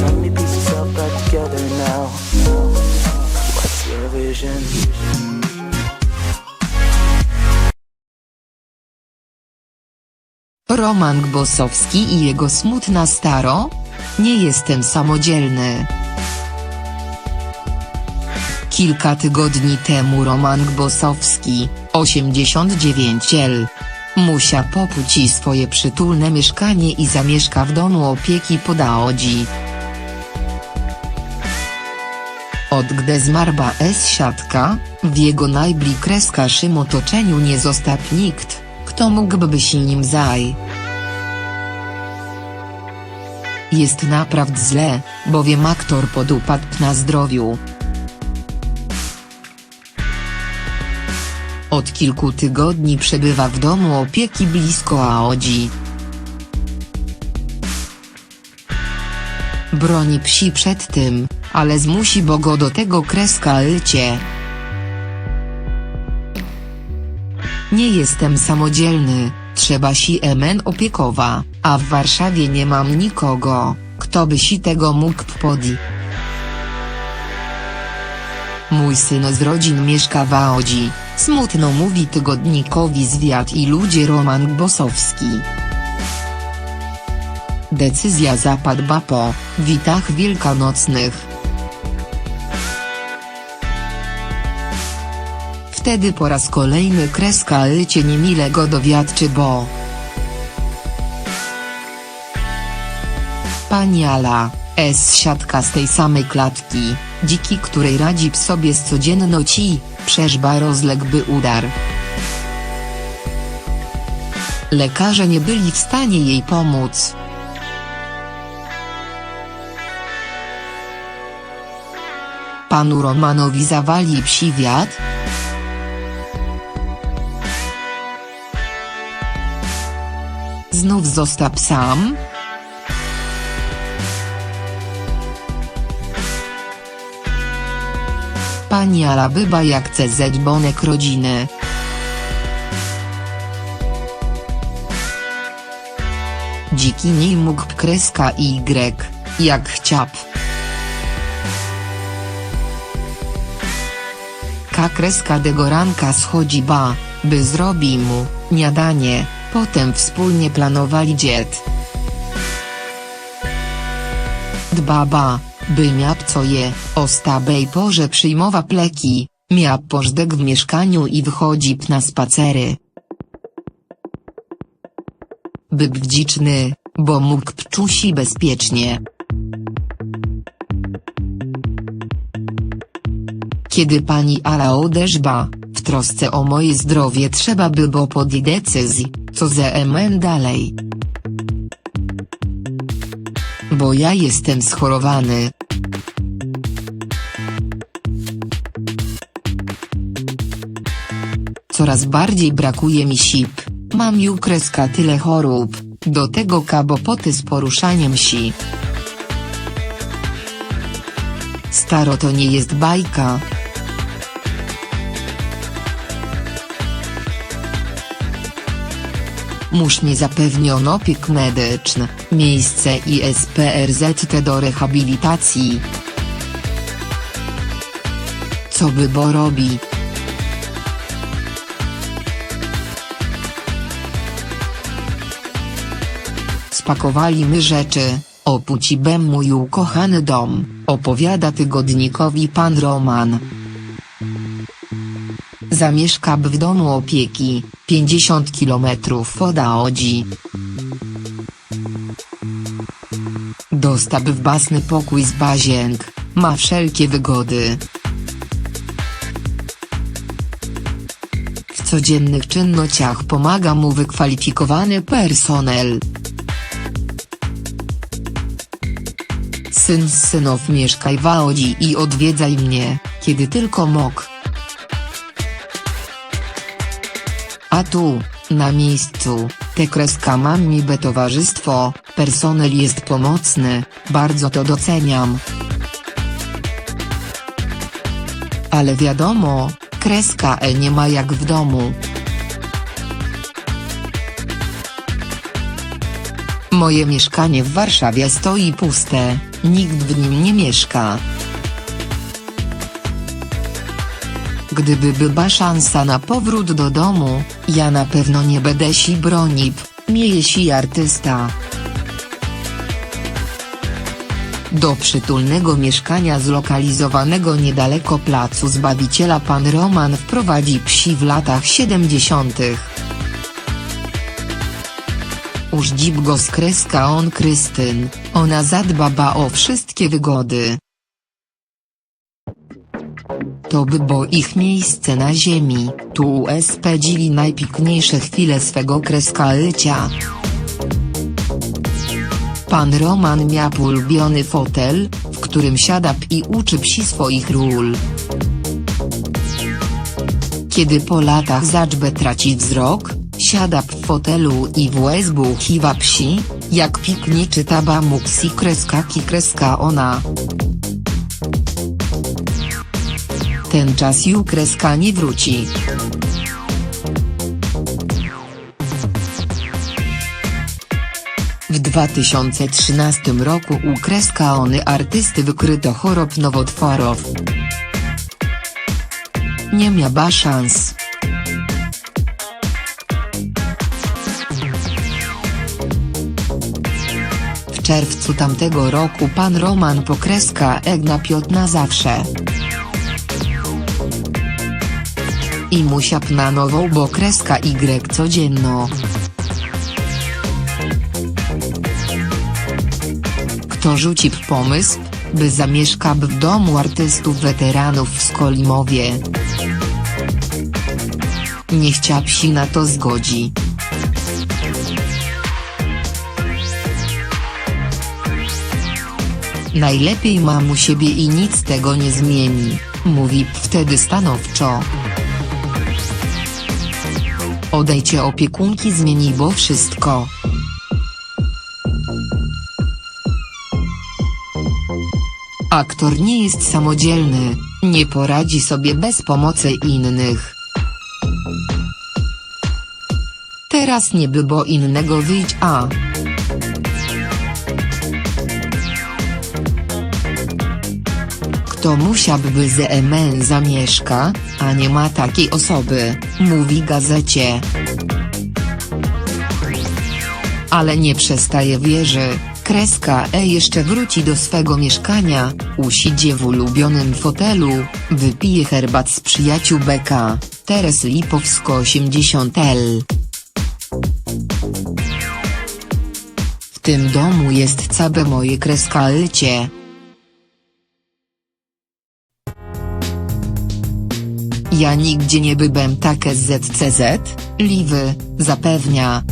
Together now. Roman Gbosowski i jego smutna staro? Nie jestem samodzielny. Kilka tygodni temu Roman Gbosowski, 89 l. Musia popuci swoje przytulne mieszkanie i zamieszka w domu opieki podaodzi. Od gdy zmarła S siatka, w jego najbliższym otoczeniu nie został nikt, kto mógłby się nim zaj. Jest naprawdę źle, bowiem aktor podupadł na zdrowiu. Od kilku tygodni przebywa w domu opieki blisko Aodzi. Broni psi przed tym, ale zmusi bo go do tego kreska lcie. Nie jestem samodzielny, trzeba si emen opiekowa, a w Warszawie nie mam nikogo, kto by si tego mógł podi. Mój syn z rodzin mieszka w Aodzi, smutno mówi tygodnikowi Zwiat i ludzie Roman Bosowski. Decyzja zapadła po witach wielkanocnych. Wtedy po raz kolejny kreska lcie niemile go dowiadczy bo. Pani Ala, S siatka z tej samej klatki, dziki której radzi sobie z codzienności, przeżba rozległby udar. Lekarze nie byli w stanie jej pomóc. Panu Romanowi zawali psi wiatr? Znów został sam? Pani Ala bywa jak CZ Bonek rodziny. Dziki nie mógł kreska Y, jak chciał. Ka kreska dego ranka schodzi ba, by zrobi mu, niadanie, potem wspólnie planowali dziet. Dbaba, by miał co je, o stabej porze przyjmowa pleki, miał pożdek w mieszkaniu i wychodzi na spacery. By wdziczny, bo mógł czusi bezpiecznie. Kiedy pani Ala odeżba, w trosce o moje zdrowie trzeba by było podjąć decyzji, co ze MN dalej. Bo ja jestem schorowany. Coraz bardziej brakuje mi sip, mam ju kreska tyle chorób, do tego kabopoty z poruszaniem si. Staro to nie jest bajka. Musz nie zapewniono opiek medyczny, miejsce i SPRZT do rehabilitacji. Co by bo robi? Spakowali my rzeczy, opucibem mój ukochany dom, opowiada tygodnikowi pan Roman. Zamieszka w domu opieki, 50 km od Aodzi. Dostał w basny pokój z bazięk, ma wszelkie wygody. W codziennych czynnościach pomaga mu wykwalifikowany personel. Syn z synów mieszkaj w Aodzi i odwiedzaj mnie, kiedy tylko mógł. Tu, na miejscu, te kreska mam niby towarzystwo, personel jest pomocny, bardzo to doceniam. Ale wiadomo, kreska E nie ma jak w domu. Moje mieszkanie w Warszawie stoi puste, nikt w nim nie mieszka. Gdyby była szansa na powrót do domu, ja na pewno nie będę si bronił, mieje si artysta. Do przytulnego mieszkania zlokalizowanego niedaleko placu Zbawiciela pan Roman wprowadzi psi w latach 70. Użdzib go skreska on Krystyn, ona zadba ba o wszystkie wygody. To by bo ich miejsce na ziemi, tu spędzili najpiękniejsze chwile swego kreska życia. Pan Roman miał ulubiony fotel, w którym siada i uczy psi swoich ról. Kiedy po latach zaczbę traci wzrok, siada w fotelu i w łezbu chiwa psi, jak piknie czyta bamuksi kreska ki kreska ona. Ten czas ju kreska nie wróci. W 2013 roku u kreska ony artysty wykryto chorób nowotworów. Nie miała szans. W czerwcu tamtego roku pan Roman Pokreska Egna Piotr na zawsze. I musiał na nową bo kreska Y codzienno. Kto rzuci pomysł, by zamieszkał w domu artystów weteranów w Skolimowie? Nie chciał si na to zgodzi. Najlepiej mam u siebie i nic tego nie zmieni, mówi wtedy stanowczo. Odejcie opiekunki zmieni bo wszystko. Aktor nie jest samodzielny, nie poradzi sobie bez pomocy innych. Teraz nie by innego wyjść a. Kto musiałby z EMN zamieszka, a nie ma takiej osoby, mówi gazecie. Ale nie przestaje wierzy, kreska E jeszcze wróci do swego mieszkania, usidzie w ulubionym fotelu, wypije herbat z przyjaciół Beka, Teres Lipowsko 80L. W tym domu jest cabe moje kreska lycie. Ja nigdzie nie byłem takie ZCZ, Liwy, zapewnia.